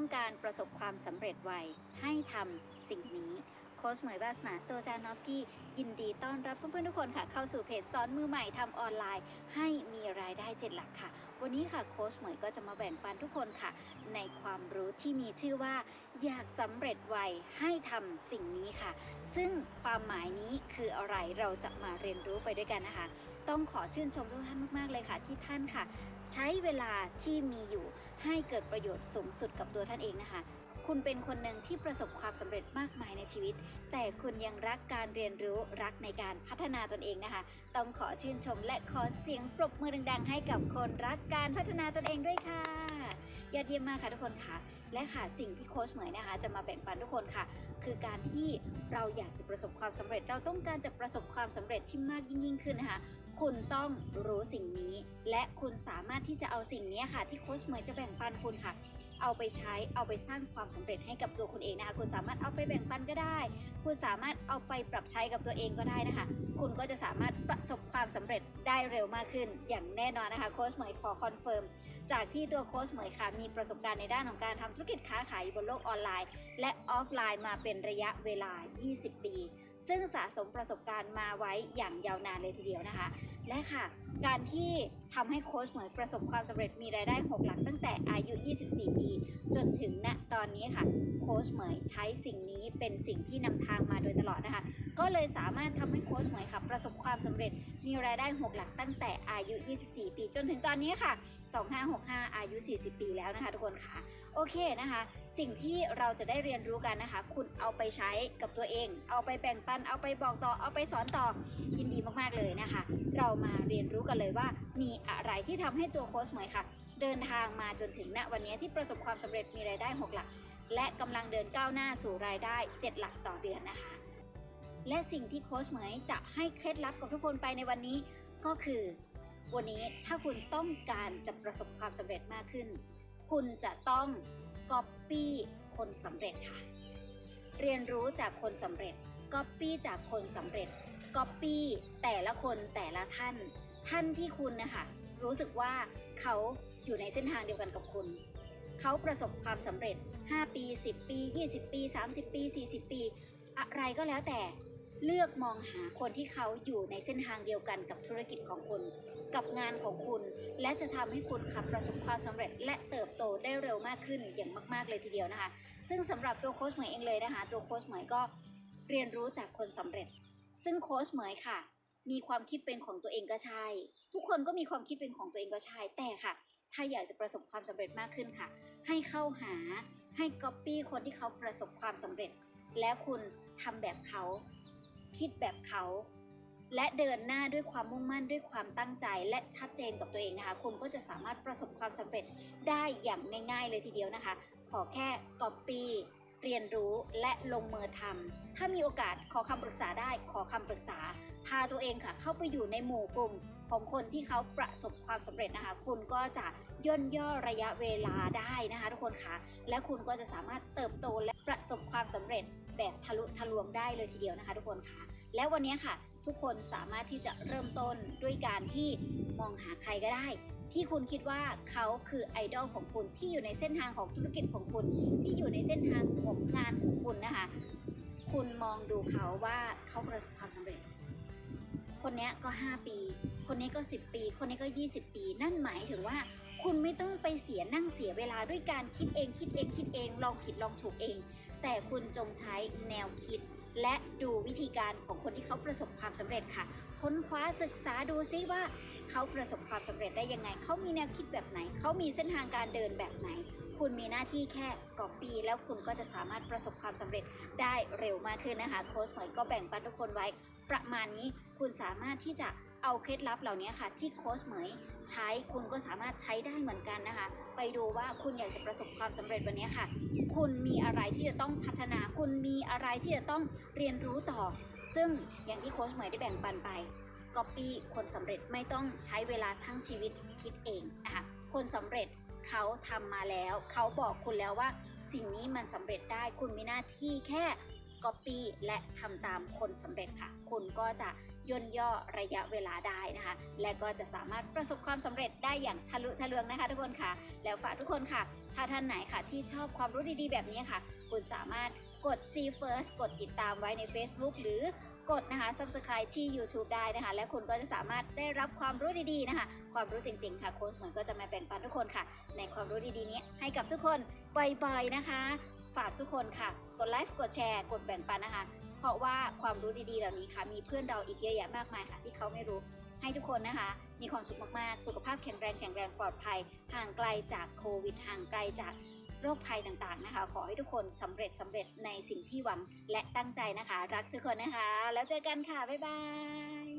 ต้องการประสบความสำเร็จไวให้ทำสิ่งนี้ โค้ชเหมยบาสนาสโตจานอฟสกี้ยินดีต้อนรับเพื่อนๆทุกคนค่ะ เข้าสู่เพจสอนมือใหม่ทำออนไลน์ ให้มีรายได้เจ็ดหลักค่ะ วันนี้ค่ะโค้ชเหมยก็จะมาแบ่งปันทุกคนค่ะ ในความรู้ที่มีชื่อว่า อยากสำเร็จไวให้ทำสิ่งนี้ค่ะ ซึ่งความหมายนี้คืออะไรเราจะมาเรียนรู้ไปด้วยกันนะคะ ต้องขอชื่นชมทุกท่านมากๆเลยค่ะ ที่ท่านค่ะ ใช้เวลาที่มีอยู่ให้เกิดประโยชน์สูงสุดกับตัวท่านเองนะคะ คุณเป็นคนหนึ่งที่ประสบความสำเร็จมากมายในชีวิต แต่คุณยังรักการเรียนรู้รักในการพัฒนาตนเองนะคะ ต้องขอชื่นชมและขอเสียงปรบมือดังๆ ให้กับคนรักการพัฒนาตนเองด้วยค่ะยอดเยี่ยมมากค่ะทุกคนค่ะ และค่ะสิ่งที่โค้ชเหมยนะคะ จะมาแบ่งปันทุกคนค่ะ คือการที่เราอยากจะประสบความสำเร็จ เราต้องการจะประสบความสำเร็จที่มากยิ่งยิ่งขึ้นนะคะ คุณต้องรู้สิ่งนี้ และคุณสามารถที่จะเอาสิ่งนี้ค่ะ ที่โค้ชเหมยจะแบ่งปันคุณค่ะ เอาไปใช้เอาไปสร้างความสำเร็จให้กับตัวคุณเองนะคะคุณสามารถเอาไปแบ่งปันก็ได้ คุณสามารถเอาไปปรับใช้กับตัวเองก็ได้นะคะ คุณก็จะสามารถประสบความสำเร็จได้เร็วมากขึ้น อย่างแน่นอนนะคะโค้ชเหมยขอคอนเฟิร์มจากที่ตัวโค้ชเหมยค่ะมีประสบการณ์ในด้านของการทำธุรกิจค้าขายบนโลกออนไลน์ และออฟไลน์มาเป็นระยะเวลา 20 ปี ซึ่งสะสมประสบการณ์มาไว้อย่างยาวนานเลยทีเดียวนะคะ และค่ะ การที่ทำให้โค้ชเหมยประสบความสำเร็จมีรายได้ 6 หลักตั้งแต่อายุ 24 ปี จนถึงณตอนนี้ค่ะ โค้ชเหมยใช้สิ่งนี้เป็นสิ่งที่นำทางมาโดยตลอดนะคะ ก็เลยสามารถทำให้โค้ชเหมยค่ะ ประสบความสำเร็จมีรายได้ 6 หลักตั้งแต่อายุ 24 ปี จนถึงตอนนี้ค่ะ 2565 อายุ 40 ปีแล้วนะคะทุกคนค่ะ โอเคนะคะ สิ่งที่เราจะได้เรียนรู้กันนะคะ คุณเอาไปใช้กับตัวเอง เอาไปแบ่งปัน เอาไปบอกต่อ เอาไปสอนต่อ ยินดีมากๆเลยนะคะ เรามาเรียนรู้กันเลยว่า มีอะไรที่ทำให้ตัวโค้ชเหมยค่ะ เดินทางมาจนถึงณวันนี้ที่ประสบความสำเร็จมีรายได้ 6 หลัก และกำลังเดินก้าวหน้าสู่รายได้ 7 หลักต่อเดือนนะคะ และสิ่งที่โค้ชเหมยจะให้เคล็ดลับกับทุกคนไปในวันนี้ก็คือ วันนี้ถ้าคุณต้องการจะประสบความสำเร็จมากขึ้น คุณจะต้อง ปี้คนสำเร็จค่ะ เรียนรู้จากคนสำเร็จก็ปี้จากคนสำเร็จก็ปี้แต่ละคนแต่ละท่าน ท่านที่คุณนะคะรู้สึกว่าเขาอยู่ในเส้นทางเดียวกันกับคุณ เขาประสบความสำเร็จ 5 ปี 10 ปี 20 ปี 30 ปี 40 ปี อะไรก็แล้วแต่ เลือกมองหาคนที่เขาอยู่ในเส้นทางเดียวกันกับธุรกิจของคุณ กับงานของคุณ และจะทำให้คุณขับประสบความสำเร็จ และเติบโตได้เร็วมากขึ้นอย่างมาก ๆ เลยทีเดียวนะคะ ซึ่งสำหรับตัวโค้ชเหมยเองเลยนะคะ ตัวโค้ชเหมยก็เรียนรู้จากคนสำเร็จ ซึ่งโค้ชเหมยค่ะ มีความคิดเป็นของตัวเองก็ใช่ ทุกคนก็มีความคิดเป็นของตัวเองก็ใช่ แต่ค่ะ ถ้าอยากจะประสบความสำเร็จมากขึ้นค่ะ ให้เข้าหา ให้ก๊อปปี้คนที่เขาประสบความสำเร็จ แล้วคุณทำแบบเขา คิดแบบเขา และเดินหน้าด้วยความมุ่งมั่นด้วยความตั้งใจ และชัดเจนกับตัวเองนะคะ คุณก็จะสามารถประสบความสำเร็จได้อย่างง่าย ๆ เลยทีเดียวนะคะ ขอแค่ก๊อปปี้ เรียนรู้และลงมือทำ ถ้ามีโอกาสขอคำปรึกษาได้ขอคำปรึกษา พาตัวเองค่ะ เข้าไปอยู่ในหมู่กลุ่มของคนที่เขาประสบความสำเร็จนะคะ คุณก็จะย่นย่อระยะเวลาได้นะคะทุกคนคะและคุณก็จะสามารถเติบโตและประสบความสำเร็จแบบทะลุทะลวงได้เลยทีเดียวนะคะ ทุกคนคะและวันนี้ค่ะ ทุกคนสามารถที่จะเริ่มต้นด้วยการที่มองหาใครก็ได้ ที่คุณคิดว่าเขาคือไอดอลของคุณที่อยู่ในเส้นทางของธุรกิจของคุณ ที่อยู่ในเส้นทางของงานของคุณนะคะ คุณมองดูเขาว่าเขาประสบความสำเร็จ คนนี้ก็ 5 ปี คนนี้ก็ 10 ปี คนนี้ก็ 20 ปี นั่นหมายถึงว่าคุณไม่ต้องไปเสียนั่งเสียเวลาด้วยการคิดเองคิดเองคิดเองลองผิดลองถูกเอง แต่คุณจงใช้แนวคิด และดูวิธีการของคนที่เขาประสบความสำเร็จค่ะ ค้นคว้าศึกษาดูซิว่า เขาประสบความสำเร็จได้ยังไง เขามีแนวคิดแบบไหน เขามีเส้นทางการเดินแบบไหน คุณมีหน้าที่แค่กอบปีแล้วคุณก็จะสามารถประสบความสำเร็จได้เร็วมากขึ้นนะคะ โค้ชหมยก็แบ่งปันทุกคนไว้ ประมาณนี้คุณสามารถที่จะเอาเคล็ดลับเหล่านี้ค่ะ ที่โค้ชเหมยใช้คุณก็สามารถใช้ได้เหมือนกันนะคะ ไปดูว่าคุณอยากจะประสบความสำเร็จวันนี้ค่ะ คุณมีอะไรที่จะต้องพัฒนา คุณมีอะไรที่จะต้องเรียนรู้ต่อ ซึ่งอย่างที่โค้ชเหมยได้แบ่งปันไป ก๊อปปี้คนสำเร็จไม่ต้องใช้เวลาทั้งชีวิตคิดเองนะคะคนสำเร็จเขาทำมาแล้ว เขาบอกคุณแล้วว่า สิ่งนี้มันสำเร็จได้คุณมีหน้าที่แค่ก๊อปปี้และทำตามคนสำเร็จค่ะ คุณก็จะย่นย่อระยะเวลาได้นะคะ และก็จะสามารถประสบความสำเร็จได้อย่างทะลุทะลวงนะคะ ทุกคนค่ะ แล้วฝากทุกคนค่ะ ถ้าท่านไหนค่ะที่ชอบความรู้ดีๆ แบบนี้ค่ะ คุณสามารถกด See First กดติดตามไว้ใน Facebook หรือ กดนะคะ Subscribe ที่ YouTube ได้นะคะ และคุณก็จะสามารถได้รับความรู้ดีๆนะคะ ความรู้จริงๆค่ะโค้ชเหมือนก็จะมาแบ่งปันทุกคนค่ะ ในความรู้ดีๆนี้ให้กับทุกคนบ่อยๆนะคะ ฝากทุกคนค่ะ กดไลค์กดแชร์ กดแบ่งปันนะคะ เพราะว่าความรู้ดีๆเหล่านี้ค่ะ มีเพื่อนเราอีกเยอะแยะมากมายค่ะ ที่เขาไม่รู้ให้ทุกคนนะคะ มีความสุขมากๆ สุขภาพแข็งแรงแข็งแรงปลอดภัย ห่างไกลจากโควิด ห่างไกลจาก โรคภัยต่างๆนะคะ ขอให้ทุกคนสำเร็จสำเร็จในสิ่งที่หวังและตั้งใจนะคะ รักทุกคนนะคะ แล้วเจอกันค่ะ บ๊ายบาย